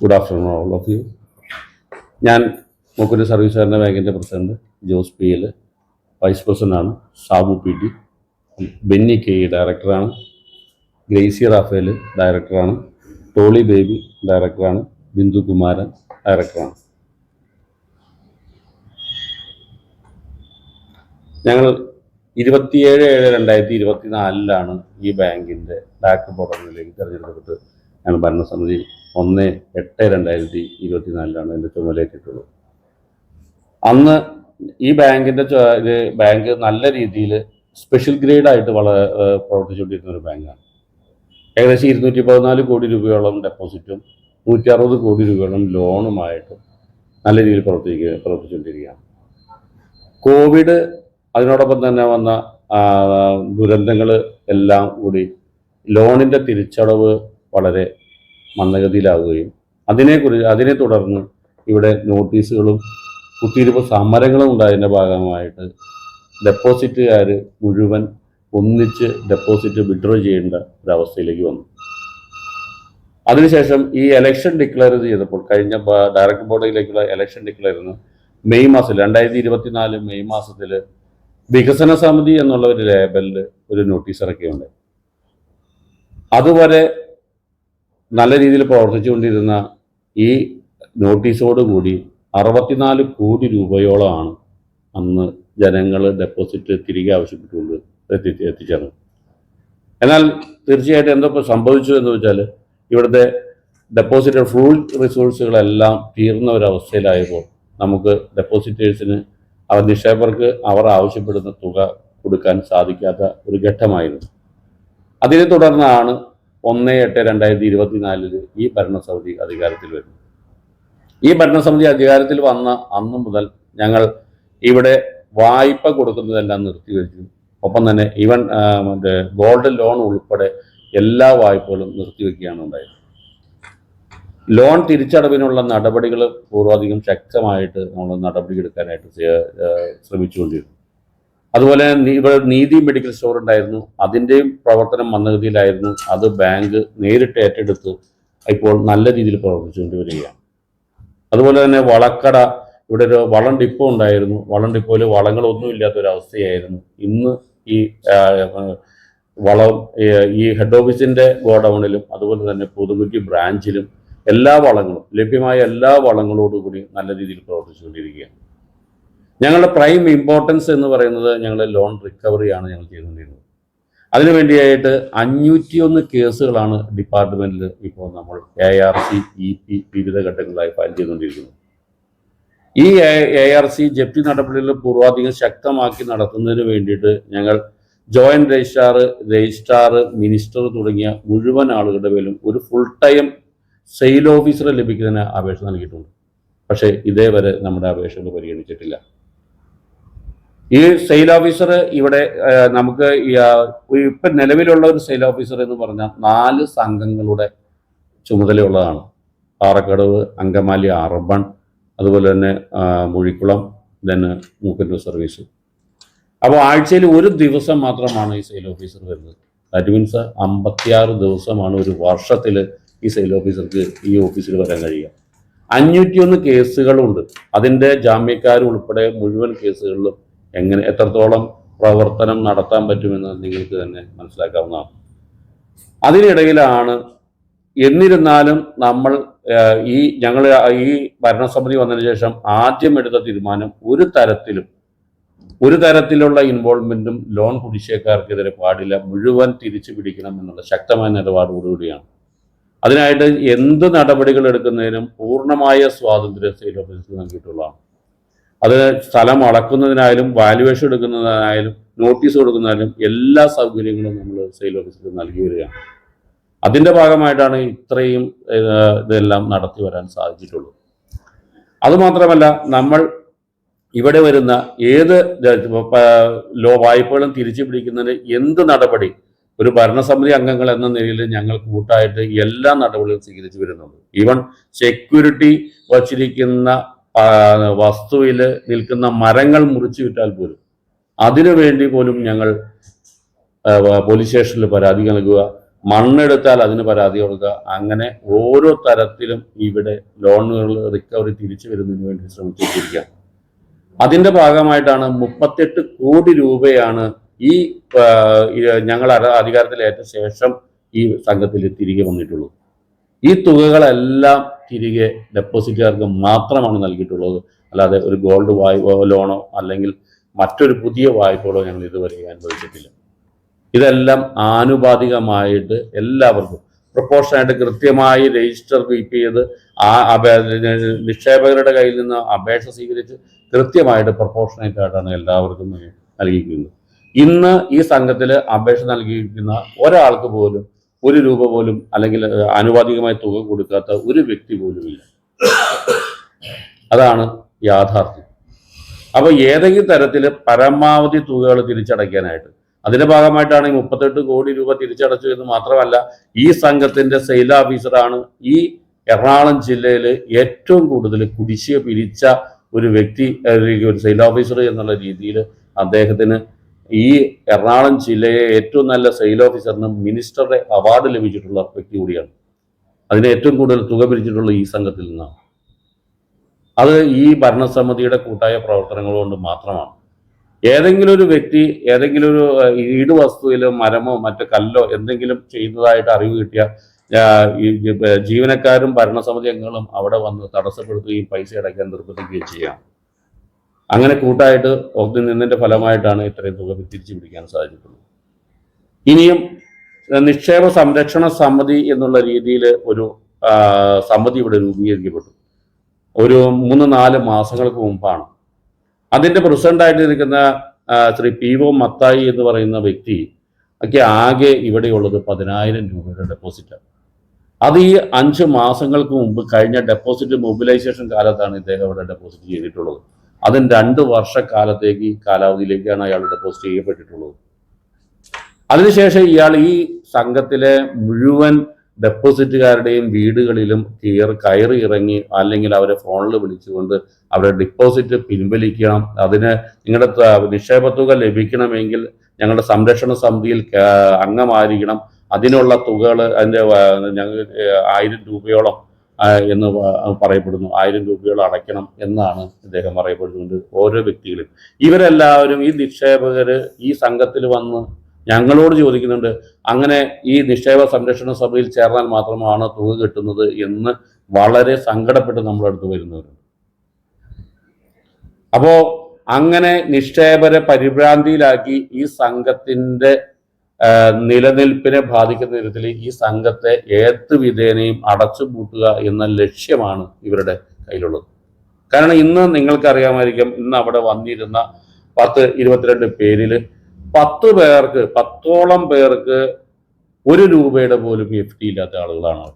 Good afternoon all of you ഞാൻ Mukkuri service സഹകരണ ബാങ്കിന്റെ president Jose P L vice പ്രസിഡന്റാണ് Sabu P T Benny K ഡയറക്ടറാണ് Gracy Raphael ഡയറക്ടറാണ് ടോളി ബേബി ഡയറക്ടറാണ് ബിന്ദു കുമാരൻ ഡയറക്ടറാണ് ഞങ്ങൾ ഇരുപത്തിയേഴ് ഏഴ് രണ്ടായിരത്തി ഇരുപത്തിനാലിലാണ് ഈ ബാങ്കിന്റെ ഡയറക്ടർ ബോർഡ് തിരഞ്ഞെടുക്കപ്പെട്ട് ഞങ്ങൾ ഭരണസമിതി ഒന്ന് എട്ട് രണ്ടായിരത്തി ഇരുപത്തിനാലിലാണ് എന്റെ ചുമതലയേറ്റിട്ടുള്ളത് അന്ന് ഈ ബാങ്കിന്റെ ബാങ്ക് നല്ല രീതിയിൽ സ്പെഷ്യൽ ഗ്രേഡായിട്ട് വളരെ പ്രവർത്തിച്ചുകൊണ്ടിരുന്ന ഒരു ബാങ്കാണ്. ഏകദേശം ഇരുന്നൂറ്റി പതിനാല് കോടി രൂപയോളം ഡെപ്പോസിറ്റും നൂറ്റി അറുപത് കോടി രൂപയോളം ലോണുമായിട്ട് നല്ല രീതിയിൽ പ്രവർത്തിക്കുക പ്രവർത്തിച്ചുകൊണ്ടിരിക്കുകയാണ്. കോവിഡ് അതിനോടൊപ്പം തന്നെ വന്ന ദുരന്തങ്ങൾ എല്ലാം കൂടി ലോണിന്റെ തിരിച്ചടവ് വളരെ മന്ദഗതിയിലാവുകയും അതിനെക്കുറിച്ച് അതിനെ തുടർന്ന് ഇവിടെ നോട്ടീസുകളും കുത്തിയിരുപ്പ് സമരങ്ങളും ഉണ്ടായതിന്റെ ഭാഗമായിട്ട് ഡെപ്പോസിറ്റുകാർ മുഴുവൻ ഒന്നിച്ച് ഡെപ്പോസിറ്റ് വിഡ്രോ ചെയ്യേണ്ട ഒരവസ്ഥയിലേക്ക് വന്നു. അതിനുശേഷം ഈ എലക്ഷൻ ഡിക്ലെയർ ചെയ്തപ്പോൾ കഴിഞ്ഞ ഡയറക്ടർ ബോർഡിലേക്കുള്ള എലക്ഷൻ ഡിക്ലെയർ മെയ് മാസത്തിൽ രണ്ടായിരത്തി ഇരുപത്തിനാല് മെയ് മാസത്തിൽ വികസന സമിതി എന്നുള്ള ഒരു ലേബലിൽ ഒരു നോട്ടീസ് ഇറക്കിയുണ്ട് അതുവരെ നല്ല രീതിയിൽ പ്രവർത്തിച്ചുകൊണ്ടിരുന്ന ഈ നോട്ടീസോട് നോട്ടീസോടുകൂടി അറുപത്തിനാല് കോടി രൂപയോളമാണ് അന്ന് ജനങ്ങൾ ഡെപ്പോസിറ്റ് തിരികെ ആവശ്യപ്പെട്ടുകൊണ്ട് എത്തി എത്തിച്ചത് എന്നാൽ തീർച്ചയായിട്ടും എന്തൊക്കെ സംഭവിച്ചു എന്ന് വെച്ചാൽ ഇവിടുത്തെ ഡെപ്പോസിറ്റ് ഫുൾ റിസോഴ്സുകളെല്ലാം തീർന്ന ഒരവസ്ഥയിലായപ്പോൾ നമുക്ക് ഡെപ്പോസിറ്റേഴ്സിന് അവർ നിക്ഷേപകർക്ക് അവർ ആവശ്യപ്പെടുന്ന തുക കൊടുക്കാൻ സാധിക്കാത്ത ഒരു ഘട്ടമായിരുന്നു. അതിനെ തുടർന്നാണ് ഒന്ന് എട്ട് രണ്ടായിരത്തി ഇരുപത്തിനാലിൽ ഈ ഭരണസമിതി അധികാരത്തിൽ വരുന്നു. ഈ ഭരണസമിതി അധികാരത്തിൽ വന്ന അന്ന് മുതൽ ഞങ്ങൾ ഇവിടെ വായ്പ കൊടുക്കുന്നതെല്ലാം നിർത്തിവെച്ചു ഒപ്പം തന്നെ ഈവൻ മറ്റേ ഗോൾഡ് ലോൺ ഉൾപ്പെടെ എല്ലാ വായ്പകളും നിർത്തിവെക്കുകയാണ് ഉണ്ടായത്. ലോൺ തിരിച്ചടവിനുള്ള നടപടികൾ പൂർവാധികം ശക്തമായിട്ട് നമ്മൾ നടപടിയെടുക്കാനായിട്ട് ശ്രമിച്ചുകൊണ്ടിരുന്നു. അതുപോലെ ഇവിടെ നീതി മെഡിക്കൽ സ്റ്റോർ ഉണ്ടായിരുന്നു. അതിന്റെയും പ്രവർത്തനം മന്ദഗതിയിലായിരുന്നു അത് ബാങ്ക് നേരിട്ട് ഏറ്റെടുത്ത്. ഇപ്പോൾ നല്ല രീതിയിൽ പ്രവർത്തിച്ചുകൊണ്ട് വരികയാണ് അതുപോലെ തന്നെ വളക്കട. ഇവിടെ ഒരു വളം ഡിപ്പോ ഉണ്ടായിരുന്നു. വളം ഡിപ്പോയിൽ വളങ്ങളൊന്നും ഇല്ലാത്ത ഒരു അവസ്ഥയായിരുന്നു ഇന്ന് ഈ വളം ഈ ഹെഡ് ഓഫീസിന്റെ ഗോഡൗണിലും അതുപോലെ തന്നെ പുതുമുറ്റി ബ്രാഞ്ചിലും എല്ലാ വളങ്ങളും ലഭ്യമായ എല്ലാ വളങ്ങളോടുകൂടി നല്ല രീതിയിൽ പ്രവർത്തിച്ചുകൊണ്ടിരിക്കുകയാണ്. ഞങ്ങളുടെ പ്രൈം ഇമ്പോർട്ടൻസ് എന്ന് പറയുന്നത് ഞങ്ങൾ ലോൺ റിക്കവറിയാണ് ഞങ്ങൾ ചെയ്തുകൊണ്ടിരുന്നത്. അതിനുവേണ്ടിയായിട്ട് അഞ്ഞൂറ്റിയൊന്ന് കേസുകളാണ് ഡിപ്പാർട്ട്മെന്റിൽ ഇപ്പോൾ നമ്മൾ A R C E P വിവിധ ഘട്ടങ്ങളായി ഫയൽ ചെയ്തുകൊണ്ടിരിക്കുന്നത്. ഈ എ ആർ സി ജപ്തി നടപടികൾ പൂർവാധികം ശക്തമാക്കി നടത്തുന്നതിന് വേണ്ടിയിട്ട് ഞങ്ങൾ ജോയിന്റ് രജിസ്ട്രാർ രജിസ്ട്രാർ മിനിസ്റ്റർ തുടങ്ങിയ മുഴുവൻ ആളുകളുടെ പേരിലും ഒരു ഫുൾ ടൈം സെയിൽ ഓഫീസറെ ലഭിക്കുന്നതിന് അപേക്ഷ നൽകിയിട്ടുണ്ട്. പക്ഷേ ഇതേവരെ നമ്മുടെ അപേക്ഷകൾ പരിഗണിച്ചിട്ടില്ല. ഈ സെയിൽ ഓഫീസർ ഇവിടെ നമുക്ക് ഇപ്പം നിലവിലുള്ള ഒരു സെയിൽ ഓഫീസർ എന്ന് പറഞ്ഞാൽ നാല് സംഘങ്ങളുടെ ചുമതലയുള്ളതാണ്. പാറക്കടവ് അങ്കമാലി അർബൺ അതുപോലെ തന്നെ മുഴിക്കുളം ദെൻ മൂക്കന്നൂർ സർവീസ്. അപ്പോൾ ആഴ്ചയിൽ ഒരു ദിവസം മാത്രമാണ് ഈ സെയിൽ ഓഫീസർ വരുന്നത്. ദാറ്റ് മീൻസ് അമ്പത്തിയാറ് ദിവസമാണ് ഒരു വർഷത്തിൽ ഈ സെയിൽ ഓഫീസർക്ക് ഈ ഓഫീസിൽ വരാൻ കഴിയുക. അഞ്ഞൂറ്റിയൊന്ന് കേസുകളുണ്ട്. അതിന്റെ ജാമ്യക്കാരുൾപ്പെടെ മുഴുവൻ കേസുകളിലും എങ്ങനെ എത്രത്തോളം പ്രവർത്തനം നടത്താൻ പറ്റുമെന്ന് നിങ്ങൾക്ക് തന്നെ മനസ്സിലാക്കാവുന്നതാണ്. അതിനിടയിലാണ് എന്നിരുന്നാലും നമ്മൾ ഈ ഞങ്ങൾ ഈ ഭരണസമിതി വന്നതിന് ശേഷം ആദ്യം എടുത്ത തീരുമാനം ഒരു തരത്തിലും ഒരു തരത്തിലുള്ള ഇൻവോൾവ്മെന്റും ലോൺ കുടിശ്ശേക്കാർക്കെതിരെ പാടില്ല. മുഴുവൻ തിരിച്ചു പിടിക്കണം എന്നുള്ള ശക്തമായ നിലപാടോടുകൂടിയാണ്. അതിനായിട്ട് എന്ത് നടപടികൾ എടുക്കുന്നതിനും പൂർണമായ സ്വാതന്ത്ര്യം സ്റ്റേറ്റ് ഓഫീസിൽ നൽകിയിട്ടുള്ളതാണ്. അത് സ്ഥലം അളക്കുന്നതിനായാലും വാല്യുവേഷൻ എടുക്കുന്നതിനായാലും നോട്ടീസ് കൊടുക്കുന്നതിനായാലും എല്ലാ സൗകര്യങ്ങളും നമ്മൾ സെയിൽ ഓഫീസിൽ നൽകി വരികയാണ്. അതിന്റെ ഭാഗമായിട്ടാണ് ഇത്രയും ഇതെല്ലാം നടത്തി വരാൻ സാധിച്ചിട്ടുള്ളത്. അതുമാത്രമല്ല നമ്മൾ ഇവിടെ വരുന്ന ഏത് ലോ വായ്പകളും തിരിച്ചു പിടിക്കുന്നതിന് എന്ത് നടപടി? ഒരു ഭരണസമിതി അംഗങ്ങൾ എന്ന നിലയിൽ ഞങ്ങൾ കൂട്ടായിട്ട് എല്ലാ നടപടികളും സ്വീകരിച്ചു വരുന്നുണ്ട്. ഈവൻ സെക്യൂരിറ്റി വച്ചിരിക്കുന്ന വസ്തുവിൽ നിൽക്കുന്ന മരങ്ങൾ മുറിച്ചു വിട്ടാൽ പോലും അതിനു വേണ്ടി പോലും ഞങ്ങൾ പോലീസ് സ്റ്റേഷനിൽ പരാതി നൽകുക മണ്ണെടുത്താൽ അതിന് പരാതി കൊടുക്കുക. അങ്ങനെ ഓരോ തരത്തിലും ഇവിടെ ലോണുകൾ റിക്കവറി തിരിച്ചു വരുന്നതിന് വേണ്ടി ശ്രമിച്ചിരിക്കുക അതിന്റെ ഭാഗമായിട്ടാണ് മുപ്പത്തെട്ട് കോടി രൂപയാണ് ഈ ഞങ്ങൾ അധ- അധികാരത്തിലേറ്റ ശേഷം ഈ സംഘത്തിൽ തിരികെ വന്നിട്ടുള്ളൂ ഈ തുകകളെല്ലാം തിരികെ ഡെപ്പോസിറ്റുകാർക്ക് മാത്രമാണ് നൽകിയിട്ടുള്ളത്. അല്ലാതെ ഒരു ഗോൾഡ് വായ്പ ലോണോ അല്ലെങ്കിൽ മറ്റൊരു പുതിയ വായ്പകളോ ഞങ്ങൾ ഇതുവരെ അനുഭവിച്ചിട്ടില്ല. ഇതെല്ലാം ആനുപാതികമായിട്ട് എല്ലാവർക്കും പ്രൊപ്പോർഷനായിട്ട് കൃത്യമായി രജിസ്റ്റർ കീപ്പ് ചെയ്ത് ആ നിക്ഷേപകരുടെ കയ്യിൽ നിന്ന് അപേക്ഷ സ്വീകരിച്ച് കൃത്യമായിട്ട് പ്രൊപ്പോർഷനേറ്റ് ആയിട്ടാണ് എല്ലാവർക്കും നൽകിയിരിക്കുന്നത്. ഇന്ന് ഈ സംഘത്തിൽ അപേക്ഷ നൽകിയിരിക്കുന്ന ഒരാൾക്ക് പോലും ഒരു രൂപ പോലും അല്ലെങ്കിൽ ആനുപാതികമായ തുക കൊടുക്കാത്ത ഒരു വ്യക്തി പോലും ഇല്ല. അതാണ് യാഥാർത്ഥ്യം. അപ്പോൾ ഏതെങ്കിലും തരത്തിൽ പരമാവധി തുകകൾ തിരിച്ചടയ്ക്കാനായിട്ട്. അതിന്റെ ഭാഗമായിട്ടാണ് ഈ മുപ്പത്തെട്ട് കോടി രൂപ തിരിച്ചടച്ചു എന്ന് മാത്രമല്ല ഈ സംഘത്തിന്റെ സെയിൽ ഓഫീസറാണ് ഈ എറണാകുളം ജില്ലയിൽ ഏറ്റവും കൂടുതൽ കുടിശ്ശിക പിരിച്ച ഒരു വ്യക്തി ഒരു സെയിൽ ഓഫീസർ എന്നുള്ള രീതിയിൽ അദ്ദേഹത്തിന് ഈ എറണാകുളം ജില്ലയെ ഏറ്റവും നല്ല സെയിൽ ഓഫീസറിന് മിനിസ്റ്ററുടെ അവാർഡ് ലഭിച്ചിട്ടുള്ള വ്യക്തി കൂടിയാണ്. അതിന് ഏറ്റവും കൂടുതൽ തുക പിരിച്ചിട്ടുള്ള ഈ സംഘത്തിൽ നിന്നാണ്. അത് ഈ ഭരണസമിതിയുടെ കൂട്ടായ പ്രവർത്തനങ്ങൾ കൊണ്ട് മാത്രമാണ്. ഏതെങ്കിലും ഒരു വ്യക്തി ഏതെങ്കിലും ഒരു ഈട് വസ്തുവിലോ മരമോ മറ്റു കല്ലോ എന്തെങ്കിലും ചെയ്യുന്നതായിട്ട് അറിവ് കിട്ടിയ ജീവനക്കാരും ഭരണസമിതി അംഗങ്ങളും അവിടെ വന്ന് തടസ്സപ്പെടുത്തുകയും പൈസ അടയ്ക്കാൻ നിർബന്ധിക്കുകയും ചെയ്യാം അങ്ങനെ കൂട്ടായിട്ട് ഒത്തു നിന്നതിന്റെ ഫലമായിട്ടാണ് ഇത്രയും തുക തിരിച്ചു പിടിക്കാൻ സാധിച്ചിട്ടുള്ളത്. ഇനിയും നിക്ഷേപ സംരക്ഷണ സമിതി എന്നുള്ള രീതിയിൽ ഒരു സമിതി ഇവിടെ രൂപീകരിക്കപ്പെട്ടു. ഒരു മൂന്ന് നാല് മാസങ്ങൾക്ക് മുമ്പാണ്. അതിന്റെ പ്രസിഡന്റായിട്ട് നിൽക്കുന്ന ശ്രീ പി ഒ മത്തായി എന്ന് പറയുന്ന വ്യക്തി ഒക്കെ ആകെ ഇവിടെയുള്ളത് പതിനായിരം രൂപയുടെ ഡെപ്പോസിറ്റാണ്. അത് ഈ അഞ്ച് മാസങ്ങൾക്ക് മുമ്പ് കഴിഞ്ഞ ഡെപ്പോസിറ്റ് മൊബിലൈസേഷൻ കാലത്താണ് ഇദ്ദേഹം ഇവിടെ ഡെപ്പോസിറ്റ് ചെയ്തിട്ടുള്ളത്. അതും രണ്ട് വർഷക്കാലത്തേക്ക് ഈ കാലാവധിയിലേക്കാണ് അയാൾ ഡെപ്പോസിറ്റ് ചെയ്യപ്പെട്ടിട്ടുള്ളത്. അതിനുശേഷം ഇയാൾ ഈ സംഘത്തിലെ മുഴുവൻ ഡെപ്പോസിറ്റുകാരുടെയും വീടുകളിലും കയറി കയറി ഇറങ്ങി അല്ലെങ്കിൽ അവരെ ഫോണിൽ വിളിച്ചുകൊണ്ട് അവരുടെ ഡിപ്പോസിറ്റ് പിൻവലിക്കണം. അതിന് നിങ്ങളുടെ നിക്ഷേപ തുക ലഭിക്കണമെങ്കിൽ ഞങ്ങളുടെ സംരക്ഷണ സമിതിയിൽ അംഗമായിരിക്കണം. അതിനുള്ള തുകകൾ അതിന്റെ ഞങ്ങൾ ആയിരം രൂപയോളം എന്ന് പറയപ്പെടുന്നു. ആയിരം രൂപയോളം അടയ്ക്കണം എന്നാണ് ഇദ്ദേഹം പറയപ്പെടുന്നുണ്ട് ഓരോ വ്യക്തികളും. ഇവരെല്ലാവരും ഈ നിക്ഷേപകർ ഈ സംഘത്തിൽ വന്ന് ഞങ്ങളോട് ചോദിക്കുന്നുണ്ട് അങ്ങനെ ഈ നിക്ഷേപ സംരക്ഷണ സഭയിൽ ചേർന്നാൽ മാത്രമാണ് തുക കിട്ടുന്നത് എന്ന് വളരെ സങ്കടപ്പെട്ട് നമ്മുടെ അടുത്ത് വരുന്നവരുണ്ട്. അപ്പോ അങ്ങനെ നിക്ഷേപരെ പരിഭ്രാന്തിയിലാക്കി ഈ സംഘത്തിന്റെ നിലനിൽപ്പിനെ ബാധിക്കുന്ന വിധത്തിൽ ഈ സംഘത്തെ ഏത് വിധേനയും അടച്ചുപൂട്ടുക എന്ന ലക്ഷ്യമാണ് ഇവരുടെ കയ്യിലുള്ളത്. കാരണം ഇന്ന് നിങ്ങൾക്കറിയാമായിരിക്കും ഇന്ന് അവിടെ വന്നിരുന്ന പത്ത് ഇരുപത്തിരണ്ട് പേരിൽ പത്ത് പേർക്ക് പത്തോളം പേർക്ക് ഒരു രൂപയുടെ പോലും എഫ് ഡി ഇല്ലാത്ത ആളുകളാണ്. അവർ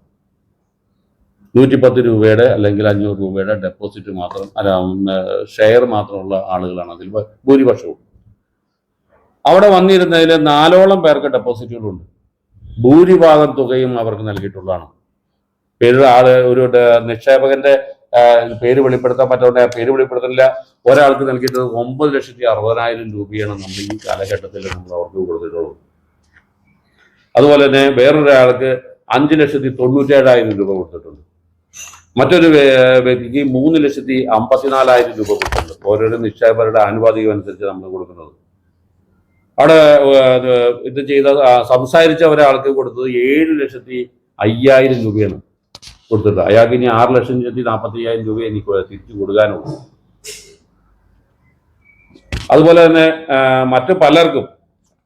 നൂറ്റിപ്പത്ത് രൂപയുടെ അല്ലെങ്കിൽ അഞ്ഞൂറ് രൂപയുടെ ഡെപ്പോസിറ്റ് മാത്രം അല്ല ഷെയർ മാത്രമുള്ള ആളുകളാണ് അതിൽ ഭൂരിപക്ഷവും. അവിടെ വന്നിരുന്നതിൽ നാലോളം പേർക്ക് ഡെപ്പോസിറ്റുകളുണ്ട്. ഭൂരിഭാഗം തുകയും അവർക്ക് നൽകിയിട്ടുള്ളതാണ്. പേര് ആൾ ഒരു നിക്ഷേപകന്റെ പേര് വെളിപ്പെടുത്താൻ പറ്റാണ്ട് പേര് വെളിപ്പെടുത്തുന്നില്ല ഒരാൾക്ക് നൽകിയിട്ട് ഒമ്പത് ലക്ഷത്തി അറുപതിനായിരം രൂപയാണ് നമ്മൾ ഈ കാലഘട്ടത്തിൽ നമ്മൾ അവർക്ക് കൊടുത്തിട്ടുള്ളത്. അതുപോലെ തന്നെ വേറൊരാൾക്ക് അഞ്ച് ലക്ഷത്തി തൊണ്ണൂറ്റേഴായിരം രൂപ കൊടുത്തിട്ടുണ്ട്. മറ്റൊരു വ്യക്തിക്ക് മൂന്ന് ലക്ഷത്തി അമ്പത്തിനാലായിരം രൂപ കൊടുത്തിട്ടുണ്ട്. ഓരോരോ നിക്ഷേപകരുടെ ആനുപാതികം അനുസരിച്ച് നമ്മൾ കൊടുക്കുന്നത്. അവിടെ ഇത് ചെയ്ത സംസാരിച്ച ഒരാൾക്ക് കൊടുത്തത് ഏഴ് ലക്ഷത്തി അയ്യായിരം രൂപയാണ് കൊടുത്തത്. അയാൾക്ക് ഇനി ആറ് ലക്ഷത്തി നാൽപ്പത്തി അയ്യായിരം രൂപ എനിക്ക് തിരിച്ചു കൊടുക്കാനുള്ളൂ. അതുപോലെ തന്നെ മറ്റു പലർക്കും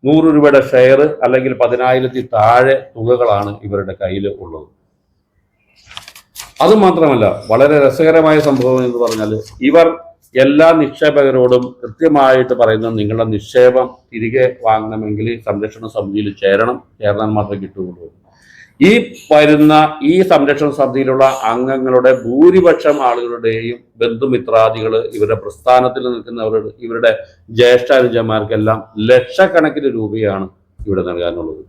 നൂറ് രൂപയുടെ ഷെയർ അല്ലെങ്കിൽ പതിനായിരത്തി താഴെ തുകകളാണ് ഇവരുടെ കയ്യിൽ ഉള്ളത്. അതുമാത്രമല്ല വളരെ രസകരമായ സംഭവം എന്ന് പറഞ്ഞാൽ ഇവർ എല്ലാ നിക്ഷേപകരോടും കൃത്യമായിട്ട് പറയുന്നത് നിങ്ങളുടെ നിക്ഷേപം തിരികെ വാങ്ങണമെങ്കിൽ സംരക്ഷണ സമിതിയിൽ ചേരണം ചേർന്നാൽ മാത്രമേ കിട്ടുകയുള്ളൂ. ഈ വരുന്ന ഈ സംരക്ഷണ സമിതിയിലുള്ള അംഗങ്ങളുടെ ഭൂരിപക്ഷം ആളുകളുടെയും ബന്ധുമിത്രാദികൾ ഇവരുടെ പ്രസ്ഥാനത്തിൽ നിൽക്കുന്നവർ ഇവരുടെ ജ്യേഷ്ഠാനുജന്മാർക്കെല്ലാം ലക്ഷക്കണക്കിന് രൂപയാണ് ഇവിടെ നൽകാനുള്ളത്.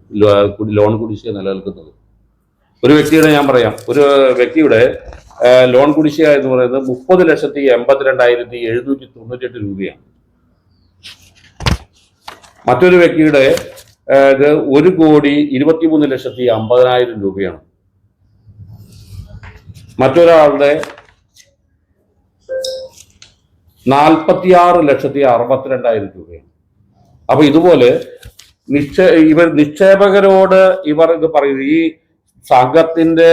ലോൺ കുടിശ്ശിക നിലനിൽക്കുന്നത്. ഒരു വ്യക്തിയുടെ ഞാൻ പറയാം. ഒരു വ്യക്തിയുടെ ലോൺ കുടിശ്ശിക എന്ന് പറയുന്നത് മുപ്പത് ലക്ഷത്തി എൺപത്തിരണ്ടായിരത്തി എഴുന്നൂറ്റി തൊണ്ണൂറ്റെട്ട് രൂപയാണ്. മറ്റൊരു വ്യക്തിയുടെ ഇത് ഒരു കോടി ഇരുപത്തിമൂന്ന് ലക്ഷത്തി അമ്പതിനായിരം രൂപയാണ്. മറ്റൊരാളുടെ നാൽപ്പത്തിയാറ് ലക്ഷത്തി അറുപത്തിരണ്ടായിരം രൂപയാണ്. അപ്പൊ ഇതുപോലെ നിക്ഷേ ഇവർ നിക്ഷേപകരോട് ഇവർ ഇത് പറയുന്നത് ഈ സംഘത്തിന്റെ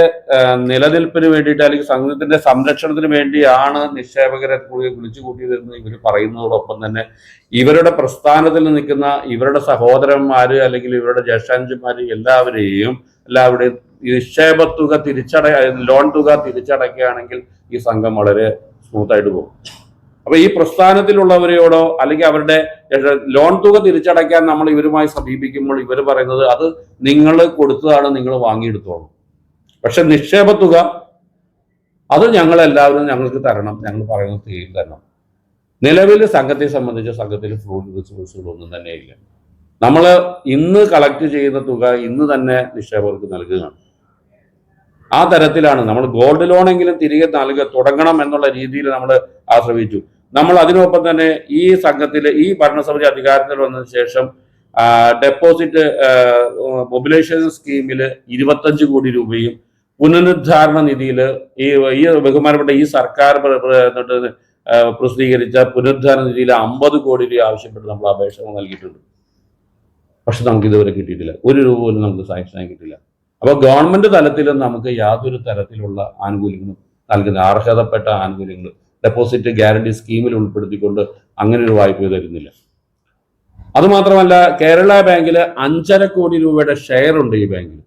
നിലനിൽപ്പിന് വേണ്ടിയിട്ട് അല്ലെങ്കിൽ സംഘത്തിന്റെ സംരക്ഷണത്തിന് വേണ്ടിയാണ് നിക്ഷേപകരെ കൂടി വിളിച്ചു കൂട്ടിയതെന്ന് ഇവർ പറയുന്നതോടൊപ്പം തന്നെ ഇവരുടെ പ്രസ്ഥാനത്തിൽ നിൽക്കുന്ന ഇവരുടെ സഹോദരന്മാര് അല്ലെങ്കിൽ ഇവരുടെ ജ്യേഷ്ഠാഞ്ചന്മാര് എല്ലാവരെയും എല്ലാവരുടെയും നിക്ഷേപ തുക തിരിച്ചട ലോൺ തുക തിരിച്ചടയ്ക്കുകയാണെങ്കിൽ ഈ സംഘം വളരെ സ്മൂത്തായിട്ട് പോകും. അപ്പൊ ഈ പ്രസ്ഥാനത്തിലുള്ളവരെയോടോ അല്ലെങ്കിൽ അവരുടെ ലോൺ തുക തിരിച്ചടയ്ക്കാൻ നമ്മൾ ഇവരുമായി സമീപിക്കുമ്പോൾ ഇവർ പറയുന്നത് അത് നിങ്ങൾ കൊടുത്തതാണ് നിങ്ങൾ വാങ്ങിയെടുത്തോളൂ. പക്ഷെ നിക്ഷേപ തുക അത് ഞങ്ങൾ എല്ലാവരും ഞങ്ങൾക്ക് തരണം. ഞങ്ങൾ പറയുന്നത് തീരും തരണം. നിലവിൽ സംഘത്തെ സംബന്ധിച്ച് സംഘത്തിൽ ഫ്രൂട്ട് റിസോഴ്സുകളൊന്നും തന്നെ ഇല്ല. നമ്മൾ ഇന്ന് കളക്ട് ചെയ്യുന്ന തുക ഇന്ന് തന്നെ നിക്ഷേപകർക്ക് നൽകുകയാണ്. ആ തരത്തിലാണ് നമ്മൾ ഗോൾഡ് ലോണെങ്കിലും തിരികെ നൽകുക തുടങ്ങണം എന്നുള്ള രീതിയിൽ നമ്മൾ ആശ്രയിച്ചു. നമ്മൾ അതിനൊപ്പം തന്നെ ഈ സംഘത്തിലെ ഈ ഭരണസമിതി അധികാരത്തിൽ വന്നതിന് ശേഷം ഡെപ്പോസിറ്റ് മൊബിലൈസേഷൻ സ്കീമിൽ ഇരുപത്തഞ്ച് കോടി രൂപയും പുനരുദ്ധാരണ നിധിയിൽ ഈ ഈ ബഹുമാനപ്പെട്ട ഈ സർക്കാർ പ്രസിദ്ധീകരിച്ച പുനരുദ്ധാരണ നിധിയിൽ അമ്പത് കോടി രൂപ ആവശ്യപ്പെട്ട് നമ്മൾ അപേക്ഷ നൽകിയിട്ടുണ്ട്. പക്ഷെ നമുക്ക് ഇതുവരെ കിട്ടിയിട്ടില്ല. ഒരു രൂപ പോലും നമുക്ക് സാങ്ഷനായി കിട്ടില്ല അപ്പോൾ ഗവൺമെന്റ് തലത്തിലും നമുക്ക് യാതൊരു തരത്തിലുള്ള ആനുകൂല്യങ്ങളും നൽകുന്ന അർഹതപ്പെട്ട ആനുകൂല്യങ്ങൾ ഡെപ്പോസിറ്റ് ഗ്യാരണ്ടി സ്കീമിൽ ഉൾപ്പെടുത്തിക്കൊണ്ട് അങ്ങനെ ഒരു വായ്പ തരുന്നില്ല. അതുമാത്രമല്ല കേരള ബാങ്കിൽ അഞ്ചര കോടി രൂപയുടെ ഷെയർ ഉണ്ട് ഈ ബാങ്കിൽ.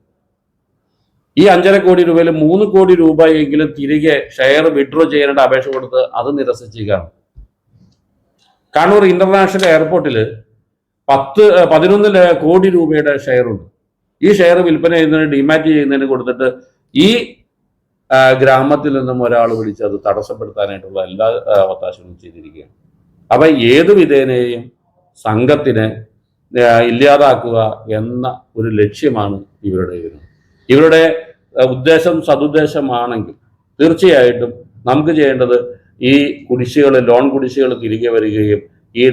ഈ അഞ്ചര കോടി രൂപയിൽ മൂന്ന് കോടി രൂപയെങ്കിലും തിരികെ ഷെയർ വിഡ്രോ ചെയ്യാനായിട്ട് അപേക്ഷ കൊടുത്ത് അത് നിരസിച്ചിരിക്കുകയാണ്. കണ്ണൂർ ഇന്റർനാഷണൽ എയർപോർട്ടിൽ പത്ത് പതിനൊന്ന് കോടി രൂപയുടെ ഷെയർ ഉണ്ട്. ഈ ഷെയർ വിൽപ്പന ചെയ്യുന്നതിന് ഡിമാറ്റ് ചെയ്യുന്നതിന് കൊടുത്തിട്ട് ഈ ഗ്രാമത്തിൽ നിന്നും ഒരാൾ വിളിച്ച് അത് തടസ്സപ്പെടുത്താനായിട്ടുള്ള എല്ലാ അവകാശങ്ങളും ചെയ്തിരിക്കുകയാണ്. അപ്പൊ ഏത് വിധേനയും സംഘത്തിനെ ഇല്ലാതാക്കുക എന്ന ഒരു ലക്ഷ്യമാണ് ഇവരുടെ ഇതിന്. ഇവരുടെ ഉദ്ദേശം സതുദ്ദേശമാണെങ്കിൽ തീർച്ചയായിട്ടും നമുക്ക് ചെയ്യേണ്ടത് ഈ കുടിശ്ശികൾ ലോൺ കുടിശ്ശികൾ തിരികെ വരികയും ഈ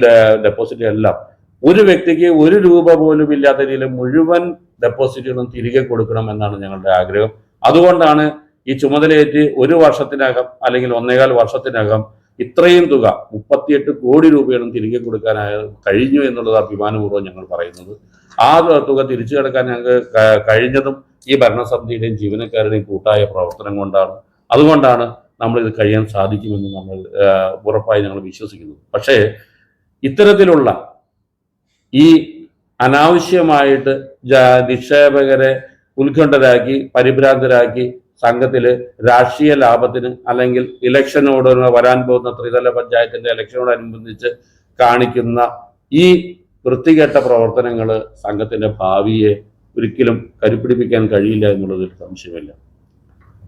ഡെപ്പോസിറ്റ് എല്ലാം ഒരു വ്യക്തിക്ക് ഒരു രൂപ പോലും ഇല്ലാത്ത രീതിയിൽ മുഴുവൻ ഡെപ്പോസിറ്റുകളും തിരികെ കൊടുക്കണം എന്നാണ് ഞങ്ങളുടെ ആഗ്രഹം. അതുകൊണ്ടാണ് ഈ ചുമതലയേറ്റ് ഒരു വർഷത്തിനകം അല്ലെങ്കിൽ ഒന്നേകാൽ വർഷത്തിനകം ഇത്രയും തുക മുപ്പത്തിയെട്ട് കോടി രൂപയാണ് തിരികെ കൊടുക്കാനായ കഴിഞ്ഞു എന്നുള്ളത് അഭിമാനപൂർവം ഞങ്ങൾ പറയുന്നത്. ആ തുക തിരിച്ചു കിടക്കാൻ ഞങ്ങൾക്ക് കഴിഞ്ഞതും ഈ ഭരണസമിതിയുടെയും ജീവനക്കാരുടെയും കൂട്ടായ പ്രവർത്തനം കൊണ്ടാണ്. അതുകൊണ്ടാണ് ഇത് കഴിയാൻ സാധിക്കുമെന്ന് നമ്മൾ ഉറപ്പായി ഞങ്ങൾ വിശ്വസിക്കുന്നു പക്ഷേ ഇത്തരത്തിലുള്ള ഈ അനാവശ്യമായിട്ട് നിക്ഷേപകരെ ഉത്കണ്ഠരാക്കി പരിഭ്രാന്തരാക്കി സംഘത്തിൽ രാഷ്ട്രീയ ലാഭത്തിന് അല്ലെങ്കിൽ ഇലക്ഷനോട് വരാൻ പോകുന്ന ത്രിതല പഞ്ചായത്തിന്റെ ഇലക്ഷനോടനുബന്ധിച്ച് കാണിക്കുന്ന ഈ വൃത്തികെട്ട പ്രവർത്തനങ്ങൾ സംഘത്തിന്റെ ഭാവിയെ ഒരിക്കലും കരുപ്പിടിപ്പിക്കാൻ കഴിയില്ല എന്നുള്ളതിൽ സംശയമില്ല.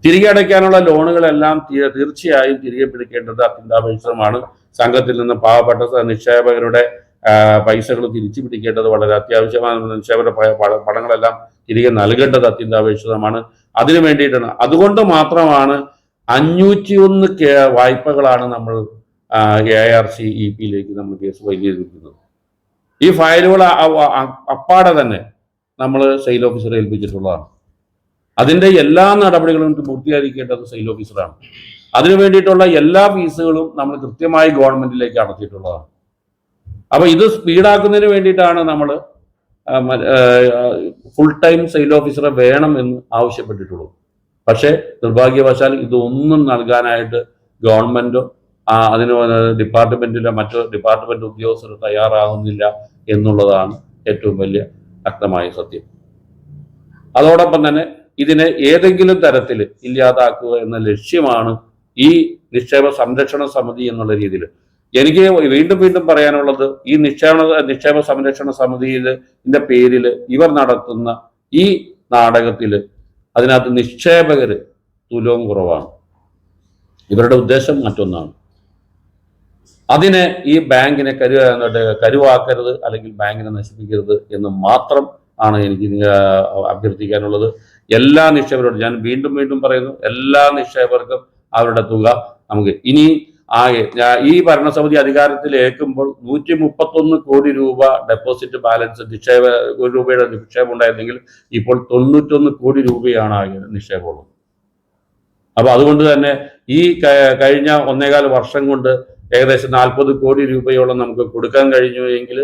തിരികെ അടയ്ക്കാനുള്ള ലോണുകളെല്ലാം തീർച്ചയായും തിരികെ പിടിക്കേണ്ടത് അത്യന്താപേക്ഷിതമാണ്. സംഘത്തിൽ നിന്ന് പാവപ്പെട്ട നിക്ഷേപകരുടെ പൈസകൾ തിരിച്ചു പിടിക്കേണ്ടത് വളരെ അത്യാവശ്യമാണ് നിക്ഷേപകരുടെ പണങ്ങളെല്ലാം തിരികെ നൽകേണ്ടത് അത്യന്താപേക്ഷിതമാണ്. അതിനു വേണ്ടിയിട്ടാണ്. അതുകൊണ്ട് മാത്രമാണ് അഞ്ഞൂറ്റി ഒന്ന് വായ്പകളാണ് നമ്മൾ എ ആർ സി ഇ പിയിലേക്ക് നമ്മൾ കേസ് ഫയൽ ചെയ്തിരിക്കുന്നത്. ഈ ഫയലുകൾ അപ്പാടെ തന്നെ നമ്മൾ സെയിൽ ഓഫീസറെ ഏൽപ്പിച്ചിട്ടുള്ളതാണ്. അതിന്റെ എല്ലാ നടപടികളും പൂർത്തീകരിക്കേണ്ടത് സെയിൽ ഓഫീസറാണ്. അതിനു വേണ്ടിയിട്ടുള്ള എല്ലാ ഫീസുകളും നമ്മൾ കൃത്യമായി ഗവൺമെന്റിലേക്ക് അടച്ചിട്ടുള്ളതാണ്. അപ്പൊ ഇത് സ്പീഡാക്കുന്നതിന് വേണ്ടിയിട്ടാണ് നമ്മൾ ഫുൾ ടൈം സെയിൽ ഓഫീസറെ വേണം എന്ന് ആവശ്യപ്പെട്ടിട്ടുള്ളത് പക്ഷേ നിർഭാഗ്യവശാൽ ഇതൊന്നും നൽകാനായിട്ട് ഗവൺമെന്റോ അതിന് ഡിപ്പാർട്ട്മെന്റിലെ മറ്റു ഡിപ്പാർട്ട്മെന്റ് ഉദ്യോഗസ്ഥർ തയ്യാറാകുന്നില്ല എന്നുള്ളതാണ് ഏറ്റവും വലിയ ശക്തമായ സത്യം. അതോടൊപ്പം തന്നെ ഇതിനെ ഏതെങ്കിലും തരത്തിൽ ഇല്ലാതാക്കുക എന്ന ലക്ഷ്യമാണ് ഈ നിക്ഷേപ സംരക്ഷണ സമിതി എന്നുള്ള രീതിയിൽ എനിക്ക് വീണ്ടും വീണ്ടും പറയാനുള്ളത് ഈ നിക്ഷേപ നിക്ഷേപ സംരക്ഷണ സമിതിയുടെ പേരിൽ ഇവർ നടത്തുന്ന ഈ നാടകത്തിൽ അതിനകത്ത് നിക്ഷേപകര് തുലവും കുറവാണ്. ഇവരുടെ ഉദ്ദേശം മറ്റൊന്നാണ്. അതിനെ ഈ ബാങ്കിനെ കരു കരുവാക്കരുത് അല്ലെങ്കിൽ ബാങ്കിനെ നശിപ്പിക്കരുത് എന്ന് മാത്രം ആണ് എനിക്ക് അഭ്യർത്ഥിക്കാനുള്ളത്. എല്ലാ നിക്ഷേപരോടും ഞാൻ വീണ്ടും വീണ്ടും പറയുന്നു എല്ലാ നിക്ഷേപകർക്കും അവരുടെ തുക നമുക്ക് ഇനി ആ ഞാ- ഈ ഭരണസമിതി അധികാരത്തിൽ ഏൽക്കുമ്പോൾ നൂറ്റി മുപ്പത്തൊന്ന് കോടി രൂപ ഡെപ്പോസിറ്റ് ബാലൻസ് നിക്ഷേപ ഒരു രൂപയുടെ നിക്ഷേപം ഉണ്ടായിരുന്നെങ്കിൽ ഇപ്പോൾ തൊണ്ണൂറ്റൊന്ന് കോടി രൂപയാണ് ആകെ നിക്ഷേപമുള്ളത്. അപ്പൊ അതുകൊണ്ട് തന്നെ ഈ കഴിഞ്ഞ ഒന്നേകാൽ വർഷം കൊണ്ട് ഏകദേശം നാൽപ്പത് കോടി രൂപയോളം നമുക്ക് കൊടുക്കാൻ കഴിഞ്ഞു എങ്കിൽ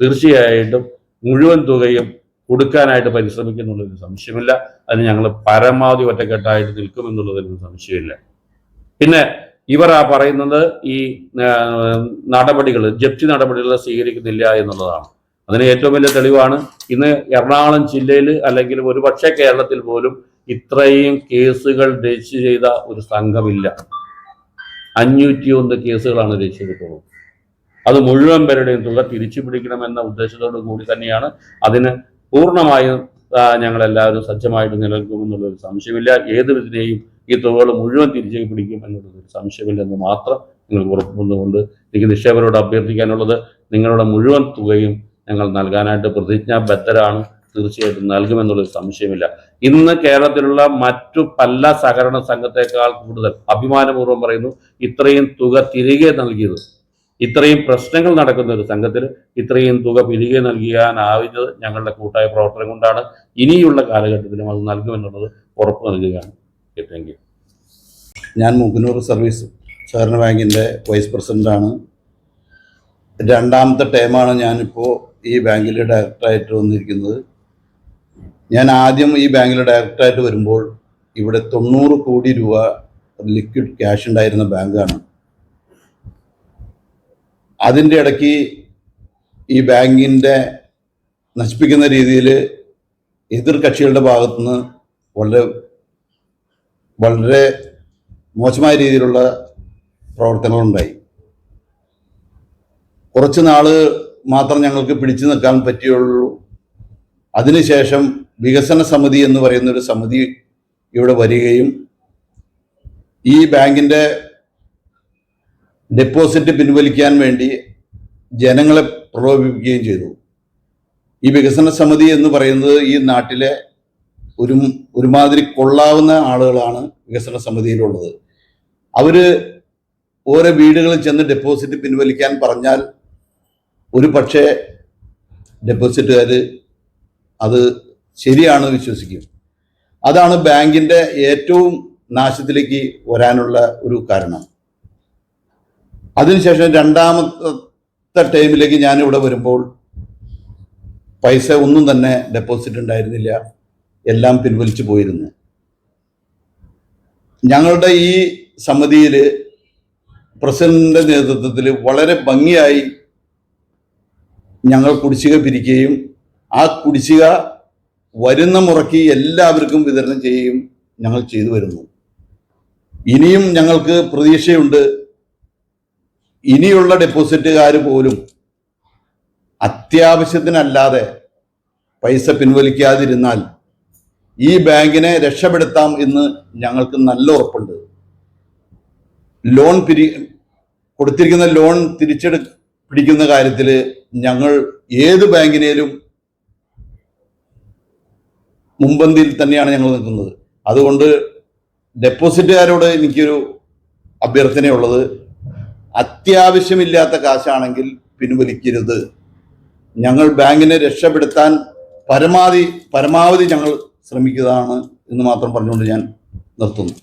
തീർച്ചയായിട്ടും മുഴുവൻ തുകയും കൊടുക്കാനായിട്ട് പരിശ്രമിക്കുന്നുള്ളതിന് സംശയമില്ല. അതിന് ഞങ്ങൾ പരമാവധി ഒറ്റക്കെട്ടായിട്ട് നിൽക്കുമെന്നുള്ളതിന് സംശയമില്ല. പിന്നെ ഇവർ ആ പറയുന്നത് ഈ നടപടികൾ ജപ്തി നടപടികൾ സ്വീകരിക്കുന്നില്ല എന്നുള്ളതാണ്. അതിന് ഏറ്റവും വലിയ തെളിവാണ് ഇന്ന് എറണാകുളം ജില്ലയിൽ അല്ലെങ്കിൽ ഒരുപക്ഷെ കേരളത്തിൽ പോലും ഇത്രയും കേസുകൾ രജിസ്റ്റർ ചെയ്ത ഒരു സംഘമില്ല. അഞ്ഞൂറ്റി ഒന്ന് കേസുകളാണ് രജിസ്റ്റർ ചെയ്തിട്ടുള്ളത്. അത് മുഴുവൻ പേരുടെയും തുക തിരിച്ചു പിടിക്കണമെന്ന ഉദ്ദേശത്തോടു കൂടി തന്നെയാണ് അതിന് പൂർണമായും ഞങ്ങളെല്ലാവരും സജ്ജമായിട്ട് നിലനിൽക്കുമെന്നുള്ളൊരു സംശയമില്ല. ഏത് വിധത്തിനെയും ഈ തുകകൾ മുഴുവൻ തിരിച്ചു പിടിക്കും എന്നുള്ളത് ഒരു സംശയമില്ലെന്ന് മാത്രം നിങ്ങൾക്ക് ഉറപ്പുന്നുകൊണ്ട് എനിക്ക് നിക്ഷേപരോട് അഭ്യർത്ഥിക്കാനുള്ളത് നിങ്ങളുടെ മുഴുവൻ തുകയും ഞങ്ങൾ നൽകാനായിട്ട് പ്രതിജ്ഞാബദ്ധരാണ്. തീർച്ചയായിട്ടും നൽകുമെന്നുള്ളൊരു സംശയമില്ല. ഇന്ന് കേരളത്തിലുള്ള മറ്റു പല സഹകരണ സംഘത്തെക്കാൾ കൂടുതൽ അഭിമാനപൂർവം പറയുന്നു ഇത്രയും തുക തിരികെ നൽകിയത്. ഇത്രയും പ്രശ്നങ്ങൾ നടക്കുന്ന ഒരു സംഘത്തിൽ ഇത്രയും തുക തിരികെ നൽകിയാനാവുന്നത് ഞങ്ങളുടെ കൂട്ടായ പ്രവർത്തനം കൊണ്ടാണ്. ഇനിയുള്ള കാലഘട്ടത്തിലും അത് നൽകുമെന്നുള്ളത് ഉറപ്പ് നൽകുകയാണ്. താങ്ക് യു ഞാൻ മുഖനൂർ സർവീസ് സഹകരണ ബാങ്കിന്റെ വൈസ് പ്രസിഡന്റാണ് രണ്ടാമത്തെ ടൈമാണ് ഞാനിപ്പോൾ ഈ ബാങ്കിൽ ഡയറക്ടറായിട്ട് വന്നിരിക്കുന്നത്. ഞാൻ ആദ്യം ഈ ബാങ്കിൽ ഡയറക്ടറായിട്ട് വരുമ്പോൾ ഇവിടെ തൊണ്ണൂറ് കോടി രൂപ ലിക്വിഡ് ക്യാഷ് ഉണ്ടായിരുന്ന ബാങ്കാണ്. അതിന്റെ ഇടയ്ക്ക് ഈ ബാങ്കിന്റെ നശിപ്പിക്കുന്ന രീതിയിൽ എതിർ കക്ഷികളുടെ ഭാഗത്തുനിന്ന് വളരെ വളരെ മോശമായ രീതിയിലുള്ള പ്രവർത്തനങ്ങളുണ്ടായി. കുറച്ച് നാൾ മാത്രം ഞങ്ങൾക്ക് പിടിച്ചു നിൽക്കാൻ പറ്റിയുള്ളൂ. അതിനുശേഷം വികസന സമിതി എന്ന് പറയുന്ന ഒരു സമിതി ഇവിടെ വരികയും ഈ ബാങ്കിന്റെ ഡെപ്പോസിറ്റ് പിൻവലിക്കാൻ വേണ്ടി ജനങ്ങളെ പ്രലോഭിപ്പിക്കുകയും ചെയ്തു. ഈ വികസന സമിതി എന്ന് പറയുന്നത് ഈ നാട്ടിലെ ഒരു ഒരുമാതിരി കൊള്ളാവുന്ന ആളുകളാണ് വികസന സമിതിയിലുള്ളത്. അവർ ഓരോ വീടുകളിൽ ചെന്ന് ഡെപ്പോസിറ്റ് പിൻവലിക്കാൻ പറഞ്ഞാൽ ഒരു പക്ഷേ ഡെപ്പോസിറ്റുകാർ അത് ശരിയാണെന്ന് വിശ്വസിക്കും. അതാണ് ബാങ്കിന്റെ ഏറ്റവും നാശത്തിലേക്ക് വരാനുള്ള ഒരു കാരണം. അതിനുശേഷം രണ്ടാമത്തെ ടൈമിലേക്ക് ഞാനിവിടെ വരുമ്പോൾ പൈസ ഒന്നും തന്നെ ഡെപ്പോസിറ്റ് ഉണ്ടായിരുന്നില്ല. എല്ലാം പിൻവലിച്ചു പോയിരുന്നു. ഞങ്ങളുടെ ഈ സമിതിയിൽ പ്രസിഡന്റിന്റെ നേതൃത്വത്തിൽ വളരെ ഭംഗിയായി ഞങ്ങൾ കുടിശ്ശിക പിരിക്കുകയും ആ കുടിശ്ശിക വരുന്ന മുറയ്ക്ക് എല്ലാവർക്കും വിതരണം ചെയ്യുകയും ഞങ്ങൾ ചെയ്തു വരുന്നു. ഇനിയും ഞങ്ങൾക്ക് പ്രതീക്ഷയുണ്ട്. ഇനിയുള്ള ഡെപ്പോസിറ്റുകാർ പോലും അത്യാവശ്യത്തിനല്ലാതെ പൈസ പിൻവലിക്കാതിരുന്നാൽ ഈ ബാങ്കിനെ രക്ഷപ്പെടുത്താം എന്ന് ഞങ്ങൾക്ക് നല്ല ഉറപ്പുണ്ട്. ലോൺ പിരി കൊടുത്തിരിക്കുന്ന ലോൺ തിരിച്ചെടു പിടിക്കുന്ന കാര്യത്തിൽ ഞങ്ങൾ ഏത് ബാങ്കിനേലും മുമ്പന്തിയിൽ തന്നെയാണ് ഞങ്ങൾ നിൽക്കുന്നത്. അതുകൊണ്ട് ഡെപ്പോസിറ്റുകാരോട് എനിക്കൊരു അഭ്യർത്ഥനയുള്ളത് അത്യാവശ്യമില്ലാത്ത കാശാണെങ്കിൽ പിൻവലിക്കരുത്. ഞങ്ങൾ ബാങ്കിനെ രക്ഷപ്പെടുത്താൻ പരമാവധി പരമാവധി ഞങ്ങൾ ശ്രമിക്കുന്നതാണ് എന്ന് മാത്രം പറഞ്ഞുകൊണ്ട് ഞാൻ നിർത്തുന്നു.